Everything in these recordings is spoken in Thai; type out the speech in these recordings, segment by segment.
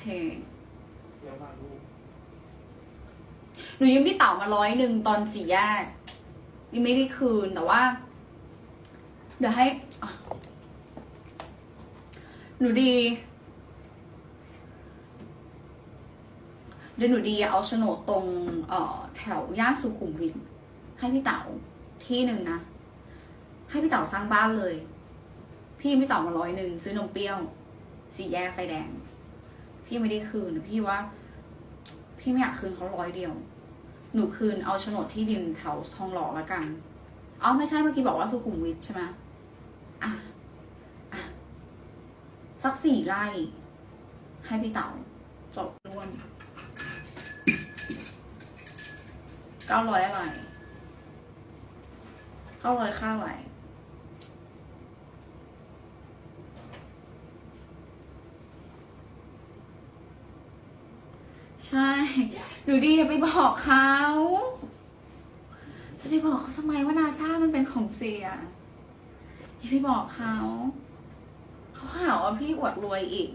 เค เดี๋ยวมาดูหนูยืมพี่เต๋ามาร้อยหนึ่งตอนสี่แยกยังไม่ได้คืนแต่ว่า เดี๋ยวให้อะหนูดี เดี๋ยวหนูดีเอาโฉนดตรง เอ่อ แถวย่านสุขุมวิทให้พี่เต๋าที่หนึ่งนะ ให้พี่เต๋าสร้างบ้านเลย พี่พี่เต๋ามาร้อยหนึ่งซื้อนมเปรี้ยว สี่แยกไฟแดง พี่ไม่ได้คืนพี่ว่า พี่ไม่อยากคืนเขาร้อยเดียว หนูคืนเอาโฉนดที่ดินแถวทองหล่อละกันอ๋อไม่ใช่เมื่อกี้บอกว่าสุขุมวิทใช่ไหมอะอะสักสี่ไร่ ให้พี่เต๋าจบร่วนเก้าร้อยอะไรเก้าร้อยค่าอะไร ใช่ หนูดีอย่าไปบอกเขา จะไปบอกเขาทำไมว่านาซามันเป็นของเสีย อย่าไปบอกเขา เขาหาว่าพี่อวดรวยอีก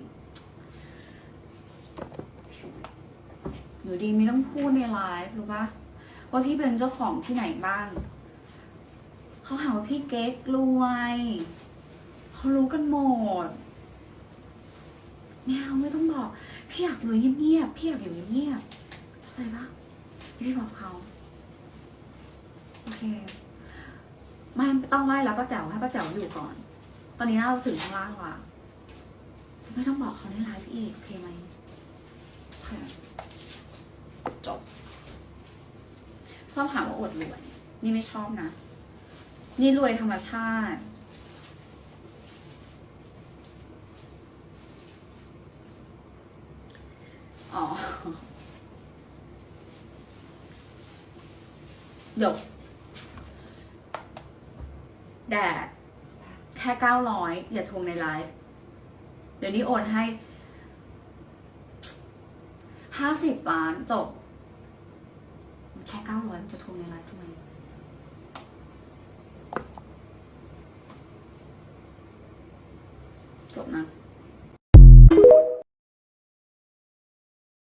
หนูดีไม่ต้องพูดในไลฟ์รู้ปะว่าพี่เป็นเจ้าของที่ไหนบ้าง เขาหาว่าพี่เก๊กรวย เขารู้กันหมด ไม่เอาไม่ต้องบอก พี่อยากรวยเงียบๆพี่อยากอยู่เงียบๆเข้าใจปะพี่บอกเขาโอเคไม่ต้องไล่แล้วป้าแจ๋วให้ป้าแจ๋วอยู่ก่อน ตอนนี้น่าจะสื่อข้างล่างว่ะไม่ต้องบอกเขาในไลฟ์อีกโอเคไหมจบชอบหาว่าอดรวย นี่ไม่ชอบนะ นี่รวยธรรมชาติ อ๋อ เดี๋ยวแดดแค่เก้าร้อยอย่าทวงในไลฟ์ เดี๋ยวนี้โอนให้ห้าสิบล้านจบ แค่เก้าร้อยจะทวงในไลฟ์ทำไมจบนะ